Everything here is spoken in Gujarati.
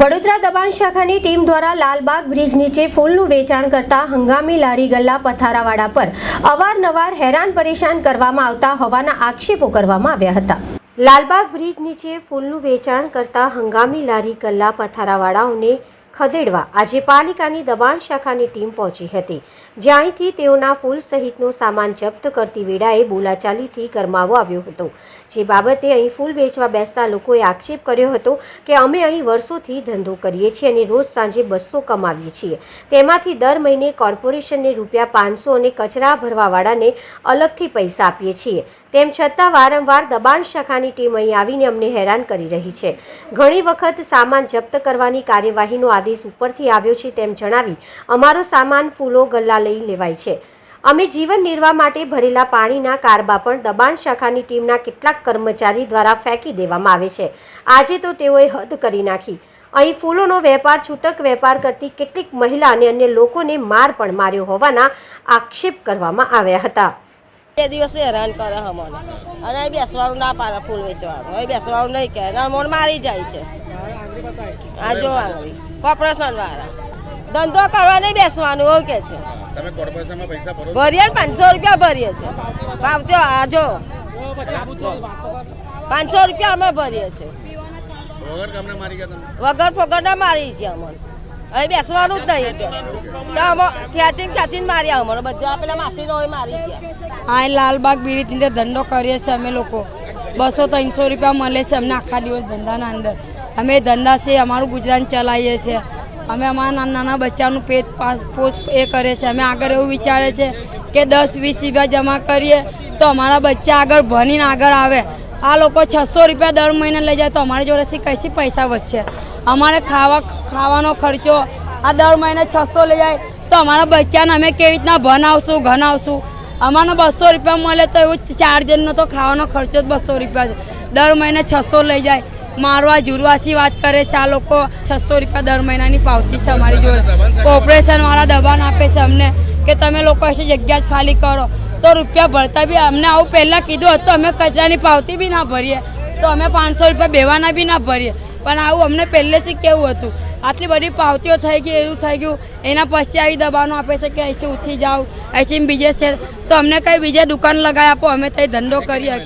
વડોદરા દબાણ શાખાની ટીમ દ્વારા લાલબાગ બ્રિજ નીચે ફૂલનું વેચાણ કરતા હંગામી લારી ગલ્લા પથારાવાળા પર અવારનવાર હેરાન પરેશાન કરવામાં આવતા હોવાના આક્ષેપો કરવામાં આવ્યા હતા. લાલબાગ બ્રિજ નીચે ફૂલનું વેચાણ કરતા હંગામી લારી ગલ્લા પથારાવાળાઓને ખદેડવા આજે પાલિકાની દબાણ શાખાની ટીમ પહોંચી હતી. જ્યાંથી તેઓના ફૂલ સહિતનો સામાન જપ્ત કરતી વેળાએ બોલાચાલીથી ગરમાવો આવ્યો હતો. જે બાબતે અહીં ફૂલ વેચવા બેસતા લોકોએ આક્ષેપ કર્યો હતો કે અમે અહીં વર્ષોથી ધંધો કરીએ છીએ અને રોજ સાંજે બસો કમાવીએ છીએ. તેમાંથી દર મહિને કોર્પોરેશનને રૂપિયા પાંચસો અને કચરા ભરવાવાળાને અલગથી પૈસા આપીએ છીએ. તેમ છતાં વારંવાર દબાણ શાખાની ટીમ અહીં આવીને અમને હેરાન કરી રહી છે. ઘણી વખત સામાન જપ્ત કરવાની કાર્યવાહીનો આદેશ ઉપરથી આવ્યો છે તેમ જણાવી અમારો સામાન ફૂલો ગલ્લા લઈ લેવાય છે. અમે જીવન નિર્વાહ માટે ભરેલા પાણીના કારબા પણ દબાણ શાખાની ટીમના કેટલાક કર્મચારી દ્વારા ફેંકી દેવામાં આવે છે. આજે તો તેઓએ હદ કરી નાખી. અહીં ફૂલોનો વેપાર, છૂટક વેપાર કરતી કેટલીક મહિલા અને અન્ય લોકોને માર પણ માર્યો હોવાના આક્ષેપ કરવામાં આવ્યા હતા. બે દિવસે હેરાન કરે અમને. અને એ બેસવાનું ના પાડે ફૂલ વેચવાનું. અહીં બેસવાનું નહીં કહે. અને અમને મારી જાય છે. આ જો આંગળી કોર્પોરેશન વાળા. ધંધો કરવા નહીં બેસવાનું એવું કે છે? ભરીએ ને પાંચસો રૂપિયા ભરીએ છે. ભાવતો આ જો. પાંચસો રૂપિયા અમે ભરીએ છીએ વગર ફોગર ફગરના મારી છે અમને. અહીં બેસવાનું જ નહીં. તો અમે ખેંચીને ખેંચીને માર્યા અમને બધા પેલા માસીનો હોય, મારી ગયા આ લાલબાગ બીડી ધંધો કરીએ છીએ અમે લોકો. બસો ત્રણસો રૂપિયા મળે છે અમને આખા દિવસ ધંધાના અંદર. અમે ધંધા છે, અમારું ગુજરાન ચલાવીએ છીએ અમે અમારા નાના બચ્ચાનું પેટ પાસ, પોષ એ કરીએ છીએ અમે આગળ એવું વિચારે છે કે દસ વીસ રૂપિયા જમા કરીએ તો અમારા બચ્ચા આગળ ભણીને આગળ આવે. આ લોકો છસો રૂપિયા દર મહિને લઈ જાય તો અમારી જોડેથી કઈથી પૈસા વધશે? અમારે ખાવા ખાવાનો ખર્ચો આ દર મહિને છસો લઈ જાય. તો અમારા બચ્ચાને અમે કેવી રીતના ભણાવશું ઘનાવશું અમારે બસો રૂપિયા મળે તો એવું ચાર જણનો તો ખાવાનો ખર્ચો જ બસો રૂપિયા છે. દર મહિને છસો લઈ જાય. મારવા જુરવાસી વાત કરે છે આ લોકો. છસો રૂપિયા દર મહિનાની પાવતી છે અમારી જોડે. કોર્પોરેશનવાળા દબાણ આપે છે અમને કે તમે લોકો એસી જગ્યા જ ખાલી કરો. તો રૂપિયા ભરતા બી અમને આવું પહેલાં કીધું હતું, અમે કચરાની પાવતી બી ના ભરીએ. તો અમે પાંચસો રૂપિયા બેવાના બી ના ભરીએ. પણ આવું અમને પહેલેથી કેવું હતું. આટલી બધી પાવતીઓ થઈ ગઈ, એવું થઈ ગયું. એના પછી આવી દબાણો આપે છે કે અહીંથી ઉઠી જાઓ, અહીંથી બીજે શેર તો અમને કંઈ બીજે દુકાન લગાવી આપો, અમે ત્યાં ધંધો કરીએ.